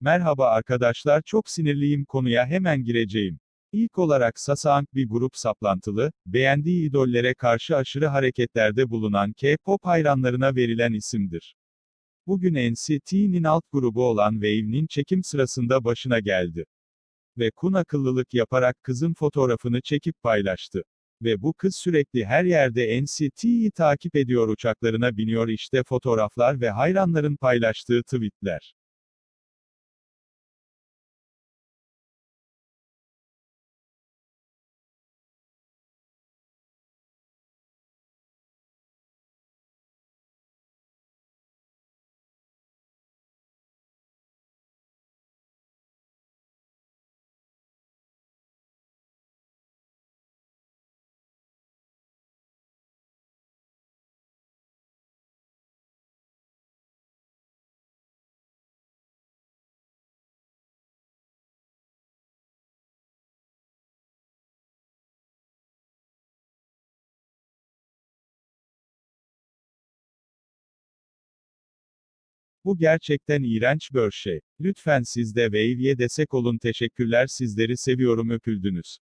Merhaba arkadaşlar çok sinirliyim konuya hemen gireceğim. İlk olarak Sasaang bir grup saplantılı, beğendiği idollere karşı aşırı hareketlerde bulunan K-pop hayranlarına verilen isimdir. Bugün NCT'nin alt grubu olan Wave'nin çekim sırasında başına geldi. Ve Kun akıllılık yaparak kızın fotoğrafını çekip paylaştı. Ve bu kız sürekli her yerde NCT'yi takip ediyor uçaklarına biniyor işte fotoğraflar ve hayranların paylaştığı tweetler. Bu gerçekten iğrenç bir şey. Lütfen siz de Wave'ye destek olun teşekkürler sizleri seviyorum öpüldünüz.